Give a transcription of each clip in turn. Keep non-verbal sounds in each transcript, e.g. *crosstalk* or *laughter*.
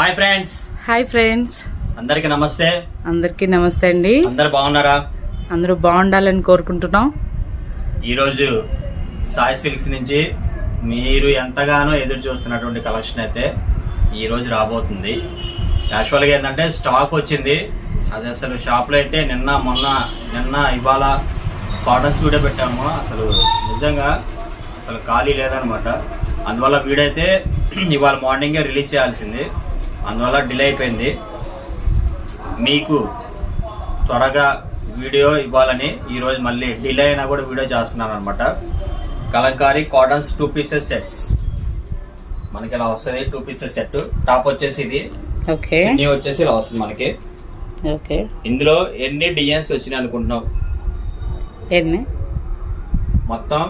Hi friends hi friends అందరికి నమస్తే. అందరికీ నమస్తే అండి. అందరు బాగున్నారా? అందరూ బాగుండాలని కోరుకుంటున్నాం. ఈరోజు సాయి సిల్క్స్ నుంచి మీరు ఎంతగానో ఎదురు చూస్తున్నటువంటి కలెక్షన్ అయితే ఈ రోజు రాబోతుంది. యాక్చువల్గా ఏంటంటే స్టాక్ వచ్చింది. అది అసలు షాప్లో అయితే నిన్న మొన్న నిన్న ఇవాళ కాటన్స్ వీడియో పెట్టాము. అసలు నిజంగా అసలు ఖాళీ లేదనమాట. అందువల్ల వీడియో అయితే *clears throat* ఇవాళ మార్నింగే రిలీజ్ చేయాల్సింది. అందువల్ల డిలే అయిపోయింది. మీకు త్వరగా వీడియో ఇవ్వాలని ఈరోజు మళ్ళీ డిలే అయినా కూడా వీడియో చేస్తున్నాను అనమాట Kalamkari cottons two pieces sets. మనకి ఇలా వస్తుంది టూ పీసెస్ సెట్. టాప్ వచ్చేసి ఇది. చున్నీ వచ్చేసి ఇలా వస్తుంది మనకి. ఓకే. ఇందులో ఎన్ని డిజైన్స్ వచ్చినాయి అనుకుంటున్నాం ఎన్ని? మొత్తం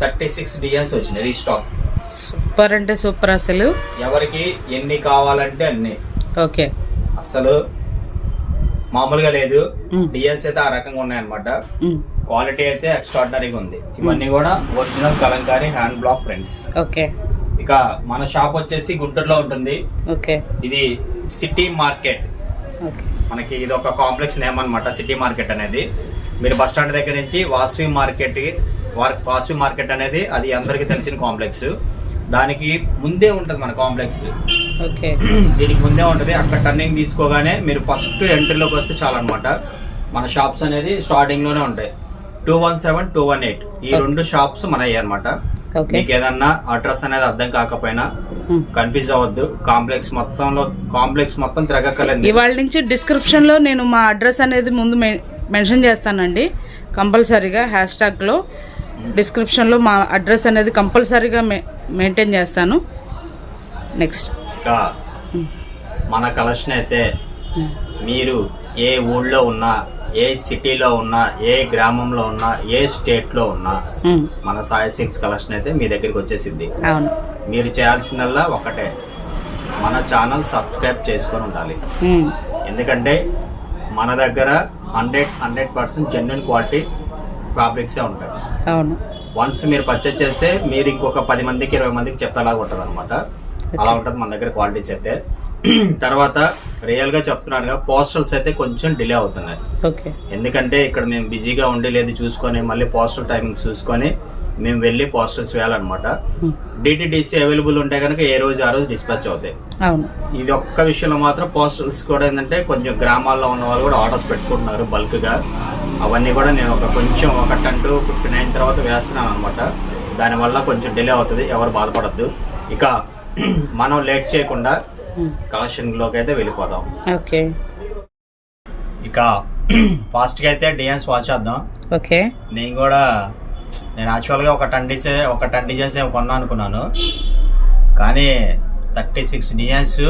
థర్టీ సిక్స్ డిజైన్స్ వచ్చినాయి రీస్టాక్ సూపర్ అంటే సూపర్ అసలు. ఎవరికి ఎన్ని కావాలంటే అన్ని. ఓకే. అసలు మామూలుగా లేదు. డిజైన్స్ అయితే ఆ రకంగా ఉన్నాయన్నమాట. క్వాలిటీ అయితే ఎక్స్ట్రాడినరీగా ఉంది. ఇవన్నీ కూడా original Kalamkari hand block prints. Okay. ఇక మన షాప్ వచ్చేసి గుంటూరులో ఉంటుంది. ఓకే. ఇది సిటీ మార్కెట్. మనకి ఇది ఒక కాంప్లెక్స్ నేమ్ అన్నమాట సిటీ మార్కెట్ అనేది. మీరు బస్ స్టాండ్ దగ్గర నుంచి వాస్వి మార్కెట్ వాస్వి మార్కెట్ అనేది అది అందరికీ తెలిసిన కాంప్లెక్స్. దానికి ముందే ఉంటుంది మన కాంప్లెక్స్. ఓకే. దీనికి ముందే ఉంటుంది. అక్కడ టర్నింగ్ తీసుకోగానే మీరు ఫస్ట్ ఎంట్రీలోకి వస్తే చాలన్నమాట. మన షాప్స్ అనేది స్టార్టింగ్లోనే ఉంటాయి. Two one seven two one eight ఈ. రెండు షాప్స్ మనయ్యాయి అనమాట మీకు ఏదన్నా అడ్రస్ అనేది అర్థం కాకపోయినా. కన్ఫ్యూజ్ అవ్వద్దు. కాంప్లెక్స్ మొత్తంలో కాంప్లెక్స్ మొత్తం తిరగక్కర్లేదు. ఇవాళ నుంచి డిస్క్రిప్షన్లో నేను మా అడ్రస్ అనేది ముందు మెన్షన్ చేస్తానండి. కంపల్సరీగా హ్యాష్ ట్యాగ్లో డిస్క్రిప్షన్లో మా అడ్రస్ అనేది కంపల్సరీగా మె మెయింటైన్ చేస్తాను. నెక్స్ట్. ఇంకా మన కలెక్షన్ అయితే మీరు ఏ ఊళ్ళో ఉన్నా ఏ సిటీలో ఉన్నా ఏ గ్రామంలో ఉన్నా ఏ స్టేట్లో ఉన్నా మన సాయి సిక్స్ కలెక్షన్ అయితే మీ దగ్గరికి వచ్చేసింది. అవును. మీరు చేయాల్సిందల్లా ఒకటే. మన ఛానల్ సబ్స్క్రైబ్ చేసుకొని ఉండాలి. ఎందుకంటే మన దగ్గర hundred hundred percent genuine quality ఫ్యాబ్రిక్సే ఉంటాయి. అవును. వన్స్ మీరు పర్చేజ్ చేస్తే మీరు ఇంకొక పది మందికి ఇరవై మందికి చెప్పేలాగా ఉంటుంది అనమాట అలా ఉంటుంది మన దగ్గర క్వాలిటీస్ అయితే. *clears throat* తర్వాత రియల్గా చెప్తున్నానుగా పోస్టల్స్ అయితే కొంచెం డిలే అవుతున్నాయి. ఎందుకంటే ఇక్కడ మేము బిజీగా ఉండి లేదు చూసుకొని మళ్ళీ పోస్టల్ టైమింగ్ చూసుకొని మేము వెళ్ళి పోస్టల్స్ వేయాలన్నమాట. డిటిడిసి అవైలబుల్ ఉంటే కనుక ఏ రోజు ఆ రోజు డిస్పాచ్ అవుతాయి. ఇది ఒక్క విషయంలో మాత్రం పోస్టల్స్ కూడా ఏంటంటే కొంచెం గ్రామాల్లో ఉన్న వాళ్ళు కూడా ఆర్డర్స్ పెట్టుకుంటున్నారు బల్క్గా అవన్నీ కూడా నేను ఒక కొంచెం ఒక టెన్ టు ఫిఫ్టీ నైన్ తర్వాత వేస్తున్నాను అనమాట దానివల్ల కొంచెం డిలే అవుతుంది ఎవరు బాధపడద్దు. ఇక *clears throat* మనం లేట్ చేయకుండా మ్, కలెక్షన్లోకి అయితే వెళ్ళిపోదాం. ఓకే. ఇక *clears throat* ఫాస్ట్గా అయితే డిజైన్స్ వాచ్ చేద్దాం. ఓకే. నేను కూడా నేను యాక్చువల్గా ఒక టెన్ డిజైన్ ఒక టెన్ డిజైన్స్ ఏమో కొన్నా అనుకున్నాను. కానీ థర్టీ సిక్స్ డిజైన్స్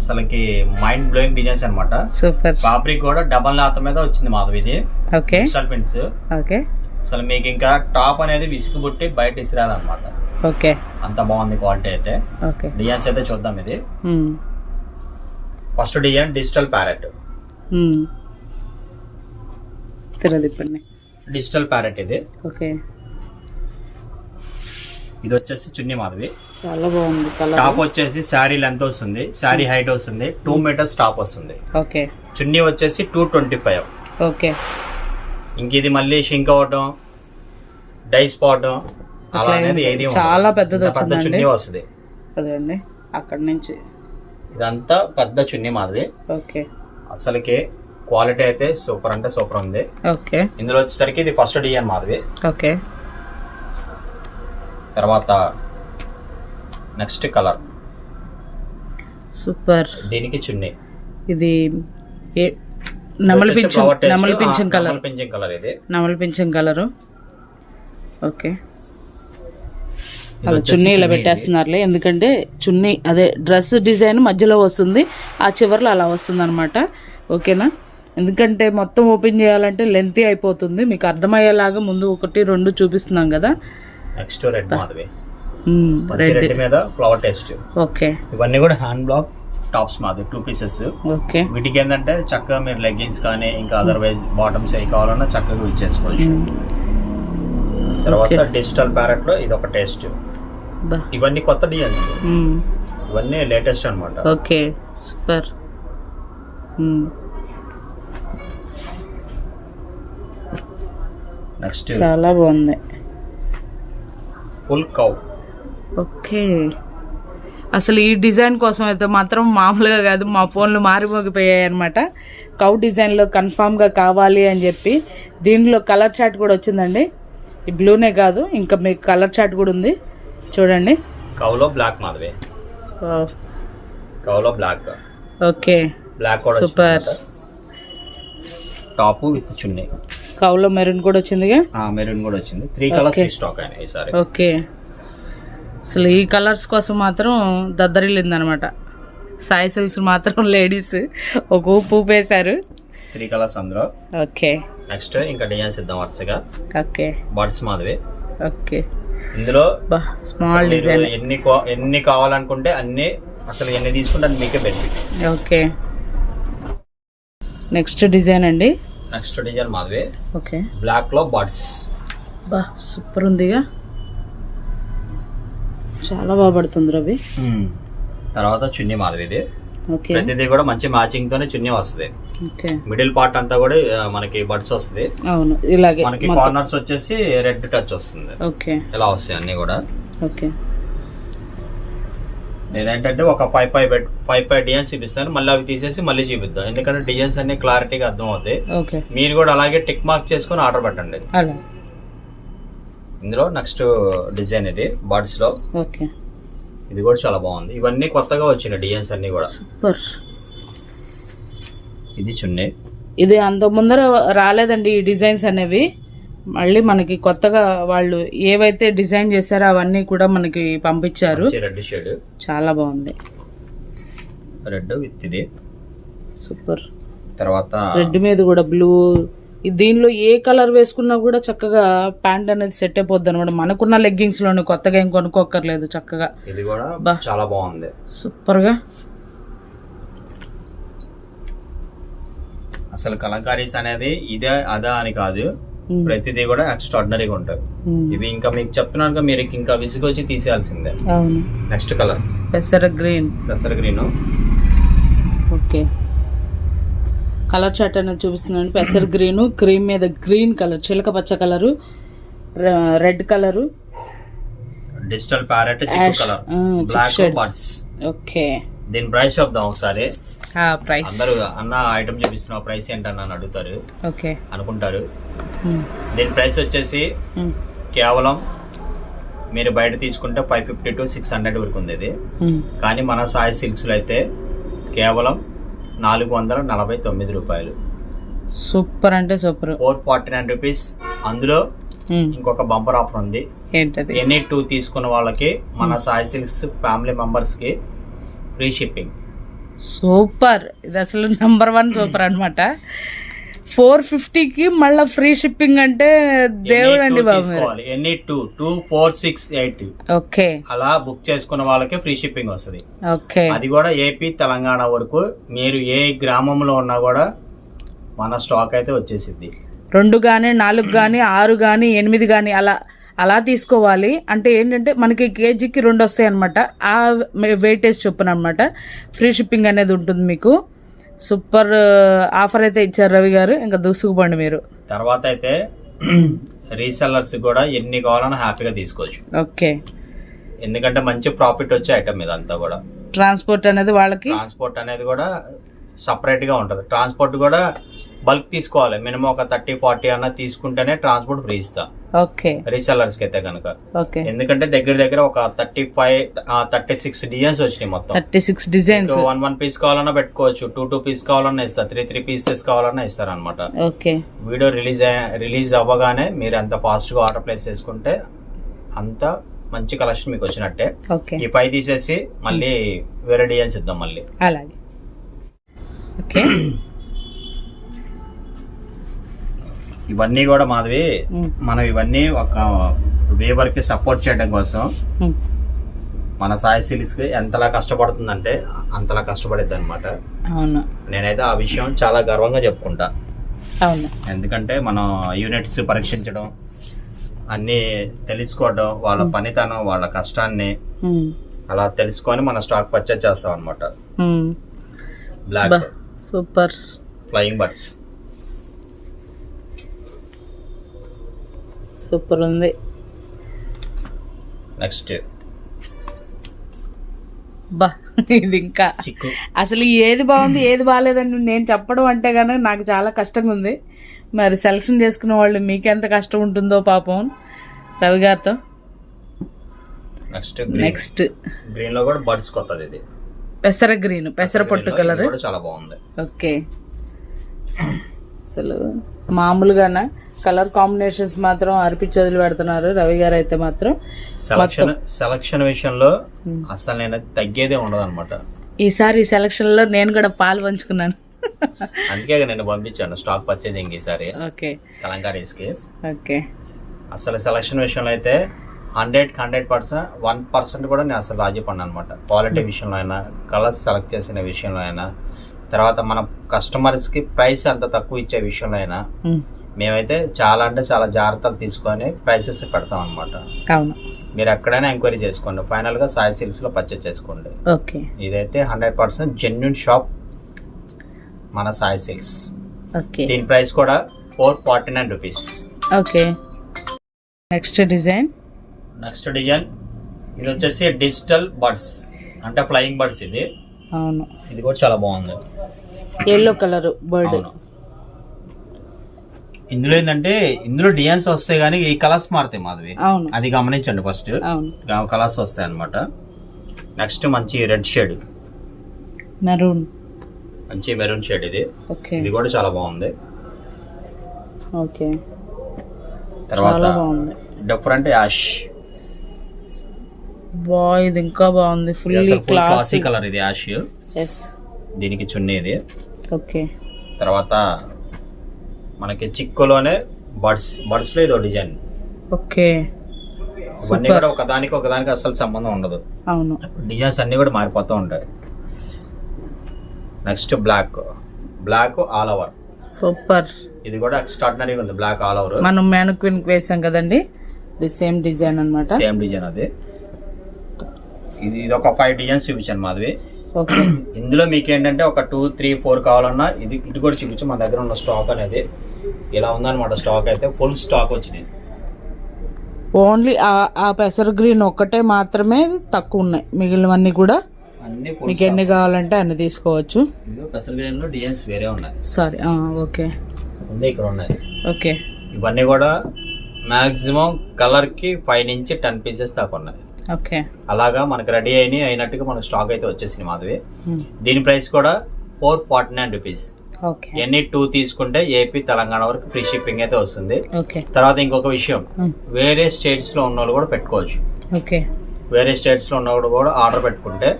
అసలుకి మైండ్ బ్లోయింగ్ డిజైన్స్ అన్నమాట. సూపర్ ఫ్యాబ్రిక్ కూడా డబల్ నాత మీద వచ్చింది మాధవ్ ఇది. ఓకే పిన్స్ ఓకే అసలు మీకు ఇంకా టాప్ అనేది విసుగుబుట్టి బయట ఇసిరాదన్నమాట ఓకే అంత బాగుంది క్వాలిటీ అయితే. ఓకే డిజైన్స్ అయితే చూద్దాం ఇది. First design digital parrot digital parrot ఇది. ఓకే ఇది వచ్చేసి చున్నీ మాధవి చాలా బాగుంది టాప్ వచ్చేసి శారీ లెంత్ వస్తుంది శారీ హైట్ వస్తుంది టూ మీటర్స్ టాప్ వస్తుంది. ఓకే చున్నీ వచ్చేసి టూ ట్వంటీ ఫైవ్ ఓకే ఇంక ఇది మళ్ళీ షింక్ అవటం డైస్ పోవటం అలా అనేది ఏది. చాలా పెద్దది పెద్ద. చున్నీ వస్తుంది. అదే అండి. అక్కడి నుంచి. ఇదంతా పెద్ద చున్నీ మాదిరి. ఓకే అసలుకి క్వాలిటీ అయితే సూపర్ అంటే సూపర్ ఉంది. ఓకే ఇందులో వచ్చేసరికి ఇది ఫస్ట్ డిజైన్ మాదిరి. ఓకే తర్వాత నెక్స్ట్ కలర్. సూపర్. దీనికి చున్నీ. ఇది నెమలి పింఛన్. నెమలి పింఛన్ కలర్. పింఛన్ కలర్ ఇది. నెమలి పింఛన్ కలరు. ఓకే. అలా చున్నీ ఇలా. పెట్టేస్తున్నారులే ఎందుకంటే చున్నీ అదే డ్రెస్ డిజైన్ మధ్యలో వస్తుంది. ఆ చివర్లో అలా వస్తుంది అనమాట ఓకేనా? ఎందుకంటే మొత్తం ఓపెన్ చేయాలంటే లెంతీ అయిపోతుంది. మీకు అర్థమయ్యేలాగా ముందు ఒకటి రెండు చూపిస్తున్నాం కదా. నెక్స్ట్ రెడ్ మంచి రెడ్. మీద ఫ్లవర్ టేస్ట్. ఓకే. ఇవన్నీ కూడా హ్యాండ్ బ్లాక్ టాప్స్ మాది టూ పీసెస్. ఓకే. వీటికి ఏంటంటే చక్కగా మీరు లెగ్గిన్స్ కానీ ఇంకా అదర్వైజ్ బాటమ్స్ ఏ కావాలన్నా చక్కగా ఇచ్చేసుకోవచ్చు తర్వాత. డిజిటల్ ప్యారెట్లో ఇది ఒక టేస్ట్ ఇవన్నీ కొత్త డిజైన్స్. ఇవన్నీ లేటెస్ట్ అనమాట ఓకే. సూపర్. నెక్స్ట్. చాలా బాగుంది. ఫుల్ కౌ ఓకే. అసలు ఈ డిజైన్ కోసం అయితే మాత్రం మామూలుగా కాదు మా ఫోన్లు మారిమోగిపోయాయి అనమాట కౌ డిజైన్లో కన్ఫామ్గా కావాలి అని చెప్పి దీనిలో కలర్ చార్ట్ కూడా వచ్చిందండి. ఈ బ్లూనే కాదు ఇంకా మీకు కలర్ చార్ట్ కూడా ఉంది. చూడండి. కౌలో black Madhavi. కౌలో black okay. Black Super. Top with చున్నీ కౌలో మెరూన్ కూడా వచ్చిందిగా? మెరూన్ కూడా వచ్చింది. Three colours. స్టాక్ అయినాయి ఈసారి ఓకే అసలు ఈ కలర్స్ కోసం మాత్రం దద్దరిల్లిందనమాట. సాయి సిల్క్స్ మాత్రం లేడీస్ ఒక ఊపు ఊపేశారు. త్రీ కలర్స్ అందులో. ఓకే నెక్స్ట్ ఇంకా డిజైన్స్ ఇద్దాం వరుసగా. ఓకే బర్డ్స్ మాధవి ఓకే ఇందులో స్మాల్ డిజైన్ ఎన్ని ఎన్ని కావాలనుకుంటే అన్ని అసలు ఎన్ని తీసుకుంటే అది మీకే బెనిఫిట్ ఓకే నెక్స్ట్ డిజైన్ అండి. నెక్స్ట్ డిజైన్ మాధవి ఓకే బ్లాక్లో బర్డ్స్ బా సూపర్ ఉందిగా. చాలా బాగా పడుతుంది రవి. తర్వాత చున్నీ మాధవి ఇది. ఓకే ప్రతిదీ కూడా మంచి మ్యాచింగ్ తోనే చున్నీ వస్తుంది. ఓకే మిడిల్ పార్ట్ అంతా కూడా మనకి బర్డ్స్ వస్తుంది. అవును ఇలాగే మనకి కార్నర్స్ వచ్చేసి రెడ్ టచ్ వస్తుంది. ఓకే ఇలా వస్తాయి అన్ని కూడా. ఓకే నేనేంటంటే ఒక five five five five designs చూపిస్తాను. మళ్ళీ అవి తీసేసి మళ్ళీ చూపిద్దాం. ఎందుకంటే డిజైన్స్ అన్ని క్లారిటీగా అర్థం అవుతాయి మీరు కూడా అలాగే టిక్ మార్క్ చేసుకొని ఆర్డర్ పెట్టండి. ఇందులో నెక్స్ట్ డిజైన్ ఇది బర్డ్స్లో. ఓకే. ఇది కూడా చాలా బాగుంది. ఇవన్నీ కొత్తగా వచ్చిన డిజైన్స్ అన్ని కూడా. సూపర్. ఇది చున్నీ. ఇది అంత ముందర రాలేదండి ఈ డిజైన్స్ అనేవి. మళ్ళీ మనకి కొత్తగా వాళ్ళు ఏవైతే డిజైన్ చేశారో అవన్నీ కూడా మనకి పంపించారు. Red shade. చాలా బాగుంది. రెడ్ విత్ ఇది. సూపర్. తర్వాత రెడ్ మీద కూడా బ్లూ. దీనిలో ఏ కలర్ వేసుకున్నా కూడా చక్కగా ప్యాంట్ అనేది సెట్ అయిపోద్ది అనమాట మనకున్న లెగ్గింగ్స్లోని కొత్తగా ఏం కొనుక్కోక్కర్లేదు చక్కగా. ఇది కూడా. చాలా బాగుంది. సూపర్గా అసలు కలంకారీస్ అనేది ఇదే అదా అని కాదు. ప్రతిదీ కూడా ఎక్స్ట్రాడినరీగా ఉంటాయి ఉమ్, ఇవి ఇంకా మీకు చెప్తున్నాను మీరు ఇంకా విసుగొచ్చి తీసేయాల్సిందే. నెక్స్ట్ కలర్ పెసర గ్రీన్ పెసర గ్రీన్ ఓకే కలర్ చార్ట్ అనేది చూపిస్తున్నాను. పెసర్ గ్రీన్ క్రీమ్ మీద గ్రీన్ కలర్ చిలక పచ్చ colour red colour digital parrot. Colour black. Birds okay దీని ప్రైస్ చెప్దాం ఒకసారి. ప్రైస్ అందరూ అన్న ఐటమ్ చూపిస్తున్న ప్రైస్ ఏంటని అని అడుగుతారు. ఓకే అనుకుంటారు. ఉమ్, దీని ప్రైస్ వచ్చేసి ఉమ్, కేవలం మీరు బయట తీసుకుంటే five fifty to six hundred వరకు ఉంది ఇది ఉమ్. కానీ మన సాయి సిల్క్స్లో అయితే కేవలం నాలుగు వందల నలభై తొమ్మిది రూపాయలు. సూపర్ అంటే super four forty nine rupees అందులో ఇంకొక బంపర్ ఆఫర్ ఉంది. ఏంటది? ఎనీ టూ తీసుకున్న వాళ్ళకి మన సాయి సిల్క్స్ ఫ్యామిలీ మెంబర్స్కి ఫ్రీ షిప్పింగ్ సూపర్. ఇది అసలు నెంబర్ వన్ సూపర్ అనమాట ఫోర్ ఫిఫ్టీకి మళ్ళీ ఫ్రీ షిప్పింగ్ అంటే దేవుడు అండి బాబు మీరు. తీసుకోవాలి. Any two two four six eight okay. అలా బుక్ చేసుకున్న వాళ్ళకి ఫ్రీ షిప్పింగ్ వస్తుంది. ఓకే. అది కూడా ఏపీ తెలంగాణ వరకు మీరు ఏ గ్రామంలో ఉన్నా కూడా మన స్టాక్ అయితే వచ్చేసిద్ది. రెండు కానీ నాలుగు కానీ ఆరు కానీ ఎనిమిది కానీ అలా అలా తీసుకోవాలి. అంటే ఏంటంటే మనకి కేజీకి రెండు వస్తాయి అనమాట ఆ వెయిటేజ్ చొప్పున అనమాట ఫ్రీ షిప్పింగ్ అనేది ఉంటుంది మీకు. సూపర్ ఆఫర్ అయితే ఇచ్చారు రవి గారు. ఇంకా దూసుకుపోండి మీరు. తర్వాత అయితే రీసెల్లర్స్ కూడా ఎన్ని కావాలన్నా హ్యాపీగా తీసుకోవచ్చు. ఓకే. ఎందుకంటే మంచి ప్రాఫిట్ వచ్చే ఐటమ్ ఇదంతా కూడా. ట్రాన్స్పోర్ట్ అనేది వాళ్ళకి? ట్రాన్స్పోర్ట్ అనేది కూడా సపరేట్గా ఉంటుంది. ట్రాన్స్పోర్ట్ కూడా బల్క్ తీసుకోవాలి. మినిమం ఒక థర్టీ ఫార్టీ అన్న తీసుకుంటేనే ట్రాన్స్పోర్ట్ ఫ్రీ ఇస్తా. ఓకే. రీసెల్లర్స్కి అయితే కనుక ఓకే. ఎందుకంటే దగ్గర దగ్గర ఒక thirty five thirty six designs వచ్చినాయి మొత్తం. Thirty six designs one one piece కావాలన్నా పెట్టుకోవచ్చు టూ టూ పీస్ కావాలన్నా ఇస్తారు త్రీ త్రీ పీసెస్ కావాలన్నా ఇస్తారు అనమాట ఓకే. వీడియో రిలీజ్ రిలీజ్ అవ్వగానే మీరు ఎంత ఫాస్ట్గా ఆర్డర్ ప్లేస్ చేసుకుంటే అంత మంచి కలెక్షన్ మీకు వచ్చినట్టే. ఓకే. ఈ పై తీసేసి మళ్ళీ వేరే డిజైన్స్ ఇద్దాం మళ్ళీ. అలాగే. ఓకే. *clears throat* ఇవన్నీ కూడా మాధవి మనం ఇవన్నీ ఒక వేవర్కి సపోర్ట్ చేయడం కోసం మన సాయి సిల్క్స్కి ఎంతలా కష్టపడుతుందంటే అంతలా కష్టపడిద్ది అనమాట అవును. నేనైతే ఆ విషయం చాలా గర్వంగా చెప్పుకుంటా. అవును. ఎందుకంటే మనం యూనిట్స్ పరీక్షించడం అన్నీ తెలుసుకోవడం వాళ్ళ పనితనం వాళ్ళ కష్టాన్ని అలా తెలుసుకొని మన స్టాక్ పర్చేజ్ చేస్తాం అనమాట. Black super. Flying birds super ఉంది నెక్స్ట్. బా ఇది ఇంకా అసలు ఏది బాగుంది ఏది బాగాలేదని నేను చెప్పడం అంటే కనుక నాకు చాలా కష్టంగా ఉంది మరి సెలక్షన్ చేసుకున్న వాళ్ళు మీకెంత కష్టం ఉంటుందో పాపం. రవి గారితో. Next next. గ్రీన్లో కూడా బర్డ్స్ కొత్తది ఇది. పెసర గ్రీన్ పెసర పొట్టు కలర్. చాలా బాగుంది. ఓకే. అసలు మామూలుగానే? కలర్ కాంబినేషన్స్ మాత్రం అర్పించి వదిలి పెడుతున్నారు. రవి గారు అయితే మాత్రం సెలక్షన్ సెలక్షన్ విషయంలో అసలు నేను తగ్గేదే ఉండదు అనమాట ఈసారి సెలక్షన్లో నేను కూడా పాలు పంచుకున్నాను. అందుకే నేను పంపించాను. స్టాక్ పర్చేజింగ్ ఈసారి. ఓకే. కలంకారీస్కి. ఓకే. అసలు సెలక్షన్ విషయంలో అయితే hundred hundred percent one percent కూడా నేను అసలు రాజీ పడిన అనమాట క్వాలిటీ విషయంలో అయినా కలర్స్ సెలెక్ట్ చేసిన విషయంలో అయినా తర్వాత మన కస్టమర్స్కి ప్రైస్ అంత తక్కువ ఇచ్చే విషయంలో అయినా ఉమ్, మేమైతే చాలా అంటే చాలా జాగ్రత్తలు తీసుకొని ప్రైసెస్ పెడతాం అనమాట అవును. మీరు ఎక్కడైనా ఎంక్వైరీ చేసుకోండి. ఫైనల్గా సాయి సిల్క్స్లో పర్చేజ్ చేసుకోండి. ఓకే. ఇదైతే హండ్రెడ్ పర్సెంట్ జెన్యున్ షాప్ మన సాయి సిల్క్స్ ఓకే. దీని ప్రైస్ కూడా four forty nine rupees okay. Next design next design ఇది వచ్చేసి డిజిటల్ బర్డ్స్ అంటే ఫ్లయింగ్ బర్డ్స్ ఇది. అవును. ఇది కూడా చాలా బాగుంది. ఎల్లో కలర్ బర్డ్ ఇందులో ఏంటంటే ఇందులో డిజైన్స్ వస్తాయి కానీ ఈ కలర్స్ మారుతాయి మాధవి. అవును. అది గమనించండి ఫస్ట్ అవును. కలర్స్ వస్తాయి అనమాట నెక్స్ట్ మంచి రెడ్ షేడ్ మెరూన్ మంచి మెరూన్ షేడ్ ఇది. ఓకే ఇది కూడా చాలా బాగుంది. ఓకే తర్వాత బాగుంది. డిఫరెంట్ యాష్ బా ఇది ఇంకా బాగుంది. ఫుల్ క్లాస్ క్లాసీ కలర్ ఇది యాష్ ఎస్ దీనికి చున్నీ ఇది. ఓకే తర్వాత మనకి చిక్కులోనే బర్డ్స్ బర్డ్స్లో ఇదో డిజైన్. ఓకే. ఇవన్నీ కూడా ఒకదానికి ఒకదానికి అసలు సంబంధం ఉండదు. అవును. డిజైన్స్ అన్ని కూడా మారిపోతూ ఉంటాయి. Next black. Black all over. Super. ఇది కూడా ఎక్స్ట్రాడినరీగా ఉంది బ్లాక్ ఆల్ ఓవర్. మనం మ్యానుక్విన్ వేసాం కదండి? ది సేమ్ డిజైన్ అన్నమాట. సేమ్ డిజైన్ అది. ఇది ఇది ఒక ఫైవ్ డిజైన్స్ చూపించాను మాధవి. ఇందులో మీకు ఏంటంటే ఒక టూ త్రీ ఫోర్ కావాలన్నా ఇది ఇది కూడా చూపించు మన దగ్గర ఉన్న స్టాక్ అనేది. ఇలా ఉందన్నమాట స్టాక్ అయితే ఫుల్ స్టాక్ వచ్చింది. ఓన్లీ ఆ పెసర గ్రీన్ ఒక్కటే మాత్రమే తక్కువ ఉన్నాయి. మిగిలినవన్నీ కూడా మీకు ఎన్ని కావాలంటే అన్ని తీసుకోవచ్చు. పెసర గ్రీన్లో డిజైన్స్ వేరే ఉన్నాయి. Sorry okay. ఉంది ఇక్కడ ఉన్నాయి. ఓకే. ఇవన్నీ కూడా మాక్సిమం కలర్కి ఫైవ్ నుంచి టెన్ పీసెస్ దాకా ఉన్నాయి. అలాగా మనకి రెడీ అయినాయి అయినట్టుగా మనకు స్టాక్ అయితే వచ్చేసింది మాధవి. దీని ప్రైస్ కూడా ఫోర్ ఫార్టీ నైన్ రూపీస్ ఎన్ని టూ తీసుకుంటే ఏపీ తెలంగాణ వరకు ఫ్రీ షిప్పింగ్ అయితే వస్తుంది. తర్వాత ఇంకొక విషయం వేరే స్టేట్స్లో ఉన్న వాళ్ళు కూడా పెట్టుకోవచ్చు. ఓకే. వేరే స్టేట్స్లో ఉన్న కూడా ఆర్డర్ పెట్టుకుంటే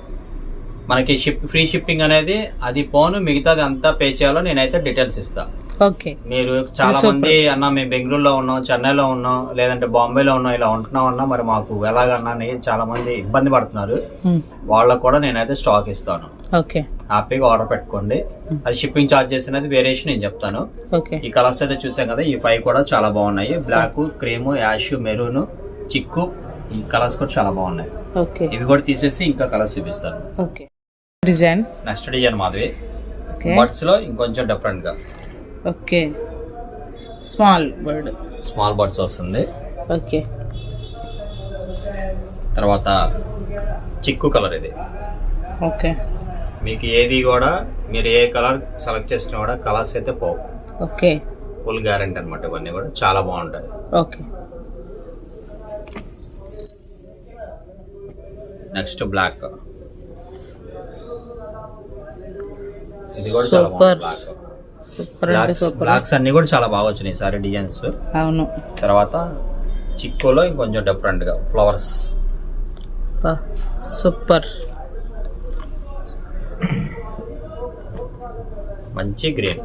మనకి షిప్ ఫ్రీ షిప్పింగ్ అనేది అది పోను మిగతాది అంతా పే చేయాలో నేనైతే డీటెయిల్స్ ఇస్తా. ఓకే. మీరు చాలా మంది అన్న మేము బెంగళూరులో ఉన్నాం చెన్నైలో ఉన్నాం లేదంటే బాంబేలో ఉన్నాం ఇలా ఉంటున్నాం అన్నా మరి మాకు ఎలాగన్నా అని చాలా మంది ఇబ్బంది పడుతున్నారు. వాళ్ళకు కూడా నేనైతే స్టాక్ ఇస్తాను. ఓకే. హ్యాపీగా ఆర్డర్ పెట్టుకోండి. అది షిప్పింగ్ ఛార్జెస్ అనేది వేరియేషన్ నేను చెప్తాను. ఈ కలర్స్ అయితే చూసాం కదా ఈ ఫైవ్ కూడా చాలా బాగున్నాయి. బ్లాక్ క్రీమ్ యాష్ మెరూన్ చిక్కు ఈ కలర్స్ కూడా చాలా బాగున్నాయి. ఓకే. ఇవి కూడా తీసేసి ఇంకా కలర్స్ చూపిస్తాను. Okay. Design? Next design Madhavi. బర్డ్స్లో ఇంకొంచెం డిఫరెంట్గా. Okay. Small bird small birds వస్తుంది. ఓకే. తర్వాత చిక్కు కలర్ ఇది. ఓకే. మీకు ఏది కూడా మీరు ఏ కలర్ సెలెక్ట్ చేసినా కూడా కలర్స్ అయితే పోవు. ఓకే. ఫుల్ గ్యారంటీ అనమాట ఇవన్నీ కూడా. చాలా బాగుంటాయి. ఓకే. నెక్స్ట్ బ్లాక్ ఇది కూడా చాలా సూపర్ అంటే బ్లాక్స్ సూపర్ బ్లాక్స్ అన్ని కూడా చాలా బాగా వచ్చినాయి ఈసారి డిజైన్స్ అవును. తర్వాత చిక్కులో ఇంకొంచెం డిఫరెంట్గా ఫ్లవర్స్ సూపర్ మంచి గ్రీన్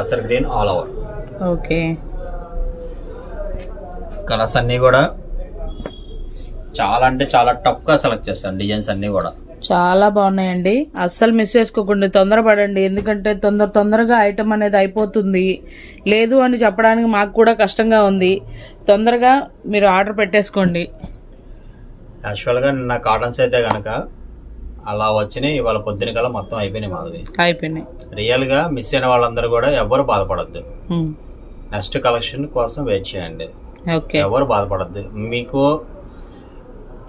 అసలు green all over okay. Colours అన్ని కూడా చాలా అంటే చాలా టఫ్గా సెలెక్ట్ చేస్తాను డిజైన్స్ అన్ని కూడా. చాలా బాగున్నాయండి. అస్సలు మిస్ చేసుకోకుండా తొందరపడండి. ఎందుకంటే తొందర తొందరగా ఐటమ్ అనేది అయిపోతుంది. లేదు అని చెప్పడానికి మాకు కూడా కష్టంగా ఉంది. తొందరగా మీరు ఆర్డర్ పెట్టేసుకోండి. యాక్చువల్గా నిన్న కాటన్స్ అయితే కనుక అలా వచ్చినాయి. ఇవాళ పొద్దున కల్లా మొత్తం అయిపోయినాయి మాధవి. అయిపోయినాయి. రియల్గా మిస్ అయిన వాళ్ళందరూ కూడా ఎవరు బాధపడద్దు. నెక్స్ట్ కలెక్షన్ కోసం వెయిట్ చేయండి. ఓకే. ఎవరు బాధపడద్దు. మీకు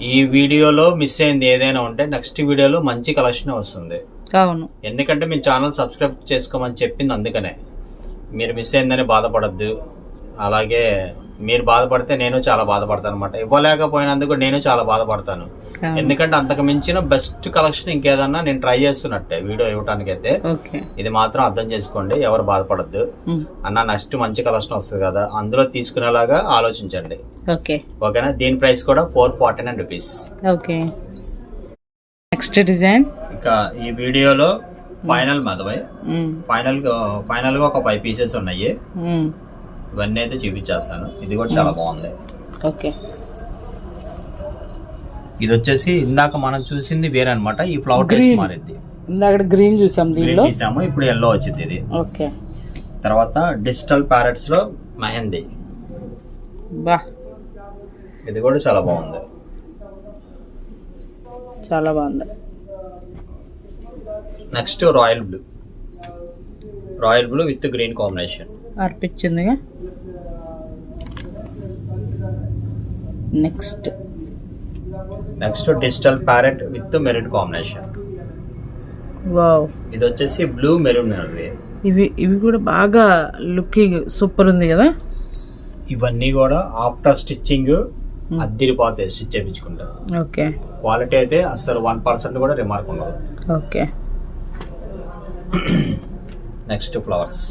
ఈ వీడియోలో మిస్ అయింది ఏదైనా ఉంటే నెక్స్ట్ వీడియోలో మంచి కలెక్షన్ వస్తుంది. అవును. ఎందుకంటే మీ ఛానల్ సబ్స్క్రైబ్ చేసుకోమని చెప్పింది అందుకనే. మీరు మిస్ అయిందని బాధపడద్దు. అలాగే మీరు బాధపడితే నేను చాలా బాధపడతాను అనమాట ఇవ్వలేకపోయినందుకు నేను చాలా బాధపడతాను. ఎందుకంటే అంతకు మించిన బెస్ట్ కలెక్షన్ ఇంకేదన్నా నేను ట్రై చేస్తున్నట్టే వీడియో ఇవ్వడానికి అయితే ఇది మాత్రం అర్థం చేసుకోండి ఎవరు బాధపడద్దు. అన్న నెక్స్ట్ మంచి కలెక్షన్ వస్తుంది కదా అందులో తీసుకునేలాగా ఆలోచించండి. ఓకే. ఓకేనా? దీని ప్రైస్ కూడా four forty nine rupees. Okay. Next design. ఇక ఈ వీడియోలో ఫైనల్ మదవై. ఫైనల్ ఫైనల్గా ఒక ఫైవ్ పీసెస్ ఉన్నాయి. ఇవన్నీ అయితే చూపించేస్తాను. ఇది కూడా చాలా బాగుంది. ఓకే. ఇది వచ్చేసి ఇందాక మనం చూసింది వేరే అనమాట ఈ ఫ్లవర్ టేస్ట్. మారింది ఇందాక గ్రీన్ చూసాం దీనిలో. తీసాము ఇప్పుడు ఎల్లో వచ్చింది ఇది. ఓకే. తర్వాత డిజిటల్ ప్యారెట్స్లో మెహందీ. బా. ఇది కూడా చాలా బాగుంది. చాలా బాగుంది. Next royal blue royal blue with green combination అర్పించిందిగా. Next next digital parrot with maroon combination wow ఇది వచ్చేసి బ్లూ మెరూన్ ఇవి ఇవి కూడా బాగా లుకింగ్ సూపర్ ఉంది కదా? ఇవన్నీ కూడా ఆఫ్టర్ స్టిచ్చింగ్ అద్దిరిపోతాయి స్టిచ్ చేయించుకుంటారు ఓకే క్వాలిటీ అయితే అసలు వన్ పర్సెంట్ కూడా రిమార్క్ ఉండదు. Okay next flowers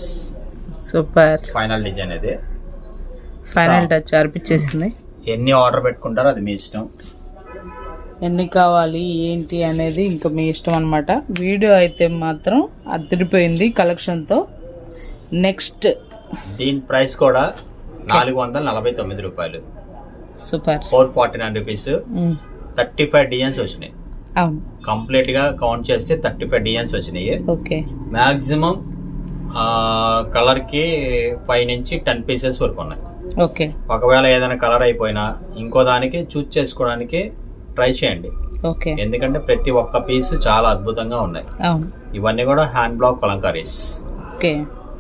super. Final design ఇది. ఫైనల్ టచ్ అర్పించేసింది. ఎన్ని ఆర్డర్ పెట్టుకుంటారో అది మీ ఇష్టం. ఎన్ని కావాలి ఏంటి అనేది ఇంకా మీ ఇష్టం అనమాట వీడియో అయితే మాత్రం అదిరిపోయింది కలెక్షన్తో. నెక్స్ట్. దీని ప్రైస్ కూడా నాలుగు వందల నలభై తొమ్మిది రూపాయలు. Super. Four forty nine rupees. Thirty five designs వచ్చినాయి. కంప్లీట్గా కౌంట్ చేస్తే థర్టీ ఫైవ్ డిజైన్స్ వచ్చినాయి. ఓకే. మాక్సిమం కలర్కి ఫైవ్ నుంచి టెన్ పీసెస్ వరకు ఉన్నాయి. ఓకే. ఒకవేళ ఏదైనా కలర్ అయిపోయినా ఇంకో దానికి చూస్ చేసుకోవడానికి ట్రై చేయండి. ఓకే. ఎందుకంటే ప్రతి ఒక్క పీస్ చాలా అద్భుతంగా ఉన్నాయి. ఇవన్నీ కూడా హ్యాండ్ బ్లాక్ కలంకారీస్. ఓకే.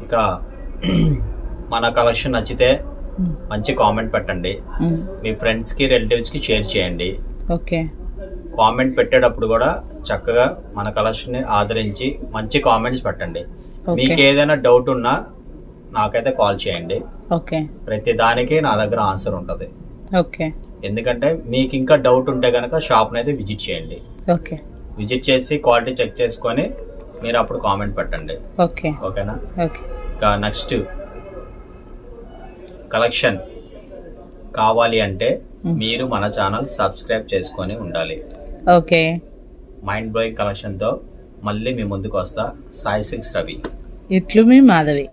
ఇక *clears throat* మన కలెక్షన్ నచ్చితే మంచి కామెంట్ పెట్టండి. మీ ఫ్రెండ్స్కి రిలేటివ్స్కి షేర్ చేయండి. ఓకే. కామెంట్ పెట్టేటప్పుడు కూడా చక్కగా మన కలెక్షన్ని ఆదరించి మంచి కామెంట్స్ పెట్టండి. మీకు ఏదైనా డౌట్ ఉన్నా నాకైతే కాల్ చేయండి. ఓకే. ప్రతి దానికి నా దగ్గర ఆన్సర్ ఉంటుంది. ఓకే. ఎందుకంటే మీకు ఇంకా డౌట్ ఉంటే కనుక షాప్ని అయితే విజిట్ చేయండి. ఓకే. విజిట్ చేసి క్వాలిటీ చెక్ చేసుకొని మీరు అప్పుడు కామెంట్ పెట్టండి. ఓకే. ఓకేనా? ఓకే. ఇంకా నెక్స్ట్ కలెక్షన్ కావాలి అంటే. మీరు మన ఛానల్ సబ్స్క్రైబ్ చేసుకొని ఉండాలి. ఓకే. మైండ్ బ్లోయింగ్ కలెక్షన్తో మళ్ళీ మీ ముందుకు వస్తా. సాయి సిక్స్ రవి. ఇట్లు మీ మాధవి.